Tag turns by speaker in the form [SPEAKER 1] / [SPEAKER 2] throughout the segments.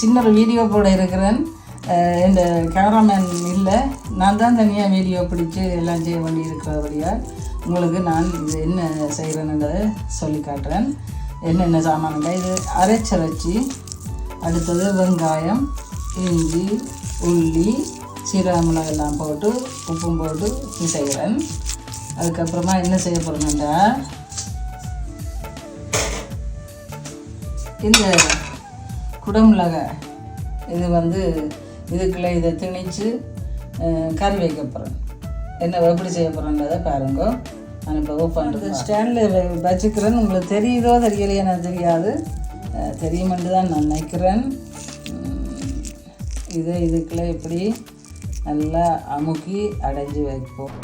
[SPEAKER 1] சின்ன ஒரு வீடியோ போட இருக்கிறேன். இந்த கேமராமேன் இல்லை. நான் தான் தனியாக வீடியோ பிடிச்சி எல்லாம் செய்ய வேண்டி இருக்கிறபடியால் உங்களுக்கு நான் இது என்ன செய்கிறேன்றதை சொல்லி காட்டுறேன். என்னென்ன சாமான்கள்? இது அரைச்சரைச்சி அடுத்தது வெங்காயம் இஞ்சி உள்ளி சீரக மிளகெல்லாம் போட்டு உப்பும் போட்டு செய்கிறேன் அதுக்கப்புறமா என்ன செய்ய போகிறேன்னா இந்த குடமிளகாய் இது வந்து இதுக்குள்ளே இதை அஹ், கறி வைக்க போகிறேன் என்ன எப்படி செய்ய போகிறேன்றதை பாருங்க. நான் இப்போ ஓப்பன் ஸ்டாண்டில் வச்சுக்கிறேன் உங்களுக்கு தெரியுதோ தெரியலையோ எனக்கு தெரியாது. தெரியுமென்று தான் நான் நினைக்கிறேன். இதை இதுக்குள்ளே இப்படி நல்லா அமுக்கி அடைஞ்சு வைப்போம்.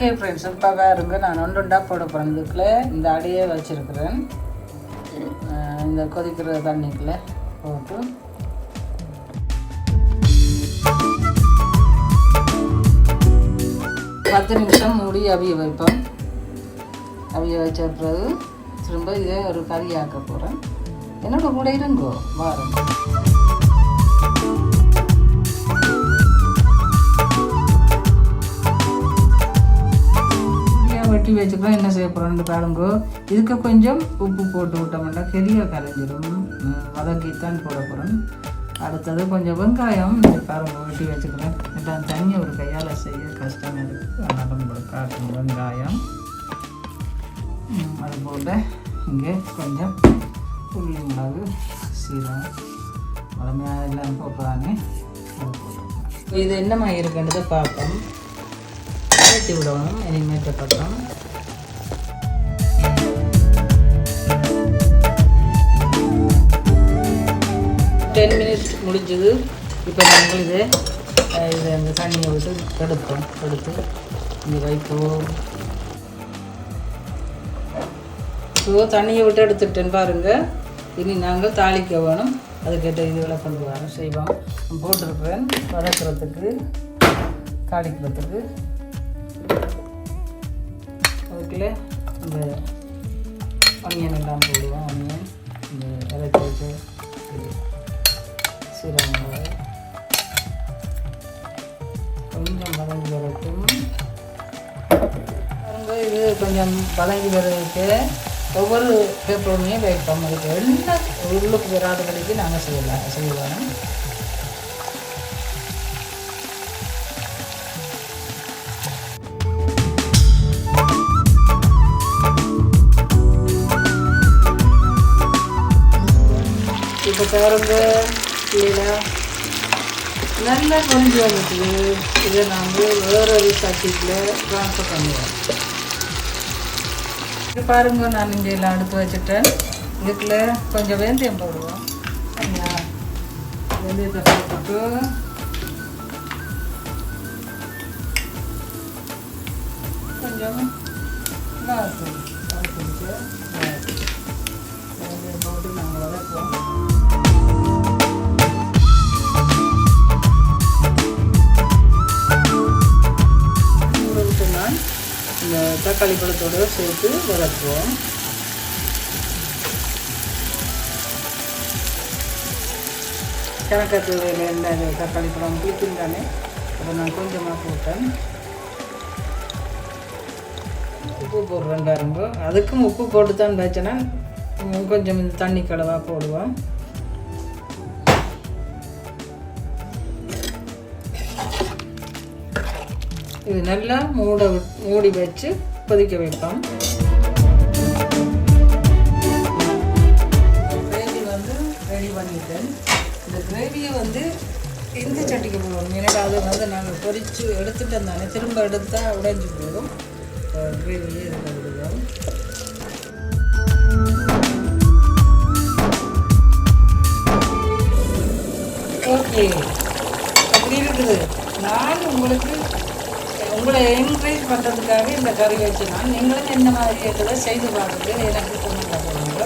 [SPEAKER 1] ஓகே ஃப்ரெண்ட்ஸ் இப்போ இருங்க. நான் ஒன்று ஒன்றா போட போகிறேன் இதுக்குள்ளே இந்த அடியை வச்சுருக்கிறேன். இந்த கொதிக்கிற தண்ணிக்குள்ளே போட்டு. பத்து நிமிஷம் மூடி அவிய வைப்போம். அவிய வச்ச பிறகு திரும்ப இதை ஒரு கறி ஆக்க போகிறேன் என்னோட கூட இருங்கோ. வாரம் வெட்டி வச்சுக்கலாம். என்ன செய்ய போகிறோம்னு பாருங்க இதுக்கு கொஞ்சம் உப்பு போட்டு விட்டோம்னா கெரிய கரைஞ்சிடும் வதக்கித்தான் போட போகிறோம் அடுத்தது கொஞ்சம் வெங்காயம் இந்த பாருங்க வெட்டி வச்சுக்கிறேன் எல்லாம் தண்ணி ஒரு கையால் செய்ய கஷ்டம் இருக்குது அதனால் உங்களுக்கு காட்டும் வெங்காயம். அதுபோல் அது போல் இங்கே கொஞ்சம் புள்ளி மிளகு சீரகம். வளமையாக எல்லாம் போடுறாங்க இது என்னமா இருக்குன்றதை பார்ப்போம். ஏற்றி விடணும் இனிமேட்டு பக்கம் டென் மினிட்ஸ் முடிஞ்சது. இப்போ நாங்கள் இதை அஹ், அந்த தண்ணியை விட்டு எடுப்போம் எடுத்து இங்கே வைப்போம். ஸோ தண்ணியை விட்டு எடுத்துட்டேன் பாருங்க. இனி நாங்கள் தாளிக்க வேணும். அதுக்கேற்ற இதுகளை கொண்டு வரோம். செய்வோம். போட்டிருக்கிறேன் வதக்கிறதுக்கு தாளிக்கிறதுக்கு. அதுக்குள்ள இந்த ஒனியன் எல்லாம் போடுவோம். ஒனியன் இந்த இறச்சி சீரகம் கொஞ்சம் வதங்கி வரட்டும். பாருங்க இது கொஞ்சம் வதங்கி வர்றதுக்கு ஒவ்வொரு பேப்பருமே வைப்போம். அதுக்கு எண்ணெய் உள்ளுக்கு வராதபடிக்கு நாங்கள் செய்யலாம் செய்வோம். பாருங்க கீழே. நல்லா கொஞ்சம் வந்துட்டு இதை நாங்கள் வேற ஒரு சட்டிக்கில் ட்ரான்ஸ்ஃபர் பண்ணுவோம் இது பாருங்க நான் இங்கே எல்லாம் எடுத்து வச்சுட்டேன். இதுக்குள்ள கொஞ்சம் வெந்தயம் போடுவோம். வெந்தயத்தை போட்டுட்டு. கொஞ்சம் மிளகாத்தூள் மிளகாத்தூளுக்கு வெந்தயம் போட்டு நாங்கள் வளர்ப்போம் தக்காளி பழத்தோடு சேர்த்து வதக்குவோம். கணக்கத்து வேலையில் தக்காளி பழம் பிடிக்கும் தானே அப்போ நான் கொஞ்சமாக போட்டேன். உப்பு போடுறேன் பாருங்க அதுக்கும் உப்பு போட்டு தான் வச்சேன்னா கொஞ்சம் இந்த தண்ணி கலவாக போடுவோம். இது நல்லா மூட மூடி வச்சு கொதிக்க வைப்போம் கிரேவி வந்து ரெடி பண்ணிட்டேன். இந்த கிரேவியை வந்து இந்த சட்டிக்கு போடணும்? ஏன்னா அதை வந்து நாங்கள் பொரித்து எடுத்துட்டோம் தானே திரும்ப எடுத்தால் உடைஞ்சு போதும் கிரேவியை இதில் விடுவோம். ஓகே அப்படி இருக்குது நான் உங்களுக்கு உங்களை என்கரேஜ் பண்ணுறதுக்காக இந்த கறி வச்சு நான் நீங்களும் என்ன மாதிரி இருக்கிறத செய்து பார்த்துட்டு எனக்கு கொண்டு போடுங்க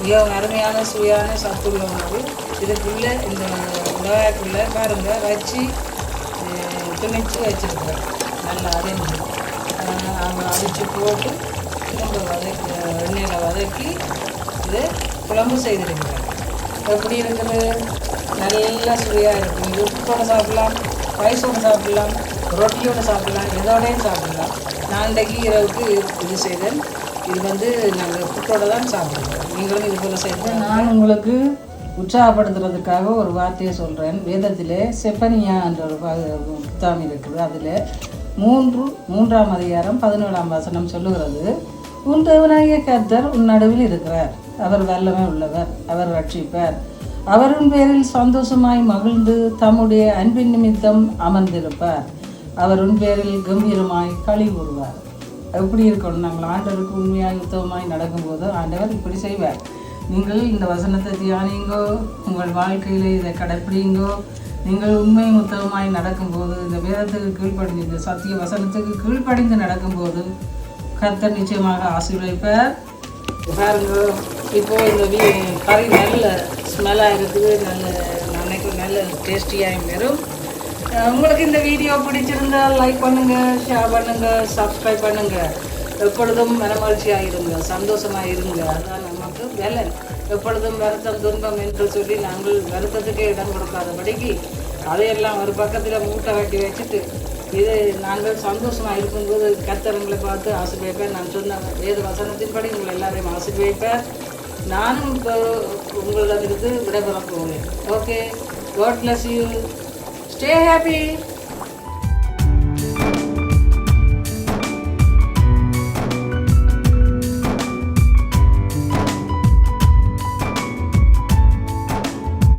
[SPEAKER 1] மிகவும் அருமையான சுவையான சத்துள்ள உணவு. இதுக்குள்ளே இந்த உணவாக்குள்ளே பாருங்கள் வச்சு துணிச்சு வச்சுருக்கேன் நல்லா அரிஞ்சு அவங்க அடித்து போட்டு திரும்ப வதக்கி எண்ணெயில் வதக்கி இது குழம்பு செய்திருக்கிறேன் எப்படி இருக்குது? நல்லா சுவையாக இருக்கும் உப்பு சாப்பிடலாம் ரைஸோடு சாப்பிடலாம். ரொட்டியோடு சாப்பிடலாம் எதோடையும் சாப்பிடலாம். நான் இன்றைக்கு இரவுக்கு இது செய்தேன். இது வந்து நாங்கள் புட்டோட தான் சாப்பிடுவோம் நீங்களும் இது போல் செய்து நான் உங்களுக்கு உற்சாகப்படுத்துறதுக்காக ஒரு வார்த்தையை சொல்கிறேன் வேதத்திலே செப்பனியா என்ற ஒரு புத்தாமி இருக்குது. அதில் மூன்று மூன்றாம் அதிகாரம் பதினேழாம் வசனம் சொல்லுகிறது. உன் தேவனாகிய கர்த்தர் உன் நடுவில் இருக்கிறார். அவர் வல்லமை உள்ளவர். அவர் ரட்சிப்பார். அவரின் பேரில் சந்தோஷமாய் மகிழ்ந்து தம்முடைய அன்பின் நிமித்தம் அமர்ந்திருப்பார். அவர் உன் பேரில் கம்பீரமாய் களி கூறுவார் எப்படி இருக்கணும்? நாங்கள் ஆண்டவருக்கு உண்மையாக உத்தவமாய் நடக்கும்போது ஆண்டவர் இப்படி செய்வார். நீங்கள் இந்த வசனத்தை தியானிங்கோ உங்கள் வாழ்க்கையில் இதை கடைப்பிடிங்கோ நீங்கள் உண்மை உத்தவமாய் நடக்கும்போது இந்த வேதத்துக்கு கீழ்ப்படிந்து இந்த சத்திய வசனத்துக்கு கீழ்ப்படிந்து நடக்கும்போது கர்த்தர் நிச்சயமாக ஆசீர்வதிப்பார். பாருங்க இப்போ இந்த வீ கறி நல்ல ஸ்மெல்லாக இருக்குது. நல்ல நினைக்கும் நல்ல டேஸ்டியாக வரும். உங்களுக்கு இந்த வீடியோ பிடிச்சிருந்தா லைக் பண்ணுங்க ஷேர் பண்ணுங்க சப்ஸ்கிரைப் பண்ணுங்க. எப்பொழுதும் மனமகிழ்ச்சியாக இருங்க சந்தோஷமாக இருங்க அதான் நமக்கு வேலை. எப்பொழுதும் வருத்தம் துன்பம் என்று சொல்லி நாங்கள் வருத்தத்துக்கே இடம் கொடுக்காதபடிக்கு அதையெல்லாம் ஒரு பக்கத்தில் மூட்டை கட்டி வச்சுட்டு இது நாங்கள் சந்தோஷமாக இருக்கும்போது கத்தரங்களை பார்த்து ஆசிர்வைப்பேன் நான் சொன்ன வேத வசனத்தின்படி உங்களை எல்லாரையும் ஆசிர்வைப்பேன் நானும் இப்போ உங்களிடமிருந்து விடைபெற போகிறேன். Okay God bless you Stay happy.